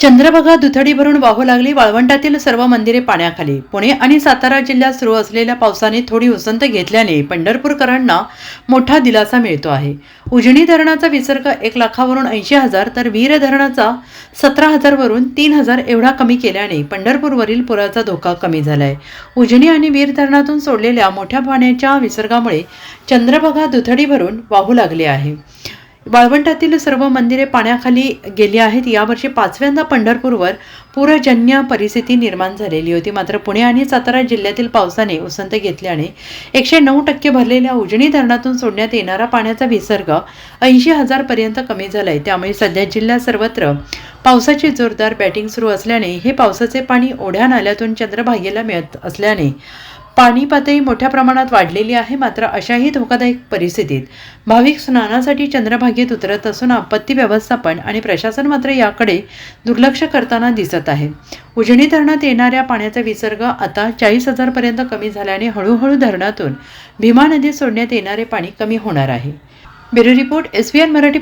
चंद्रभागा दुथडी भरून वाहू लागली. वाळवंटातील सर्व मंदिरे पाण्याखाली. पुणे आणि सातारा जिल्ह्यात सुरू असलेल्या पावसाने थोडी उसंत घेतल्याने पंढरपूरकरांना मोठा दिलासा मिळतो आहे. उजनी धरणाचा विसर्ग एक लाखावरून ऐंशी हजार तर वीर धरणाचा सतरा हजारवरून तीन हजार एवढा कमी केल्याने पंढरपूरवरील पुराचा धोका कमी झालाय. उजनी आणि वीर धरणातून सोडलेल्या मोठ्या पाण्याच्या विसर्गामुळे चंद्रभागा दुथडी भरून वाहू लागले आहे. वाळवंटातील सर्व मंदिरे पाण्याखाली गेली आहेत. यावर्षी पाचव्यांदा पंढरपूरवर पूरजन्य परिस्थिती निर्माण झालेली होती. मात्र पुणे आणि सातारा जिल्ह्यातील पावसाने उसंत घेतल्याने एकशे नऊ टक्के भरलेल्या उजनी धरणातून सोडण्यात येणारा पाण्याचा विसर्ग ऐंशी हजारपर्यंत कमी झाला आहे त्यामुळे सध्या जिल्ह्यात सर्वत्र पावसाची जोरदार बॅटिंग सुरू असल्याने हे पावसाचे पाणी ओढ्या नाल्यातून चंद्रभागेला मिळत असल्याने पाणी पातळी मोठ्या प्रमाणात वाढलेली आहे मात्र अशाही धोकादायक परिस्थितीत भाविक स्नानासाठी चंद्रभागेत उतरत असून आपत्ती व्यवस्थापन आणि प्रशासन मात्र याकडे दुर्लक्ष करताना दिसत आहे. उजनी धरणात येणाऱ्या पाण्याचा विसर्ग आता चाळीस हजारपर्यंत कमी झाल्याने हळूहळू धरणातून भीमा नदीत सोडण्यात येणारे पाणी कमी होणार आहे. Bureau report S Marathi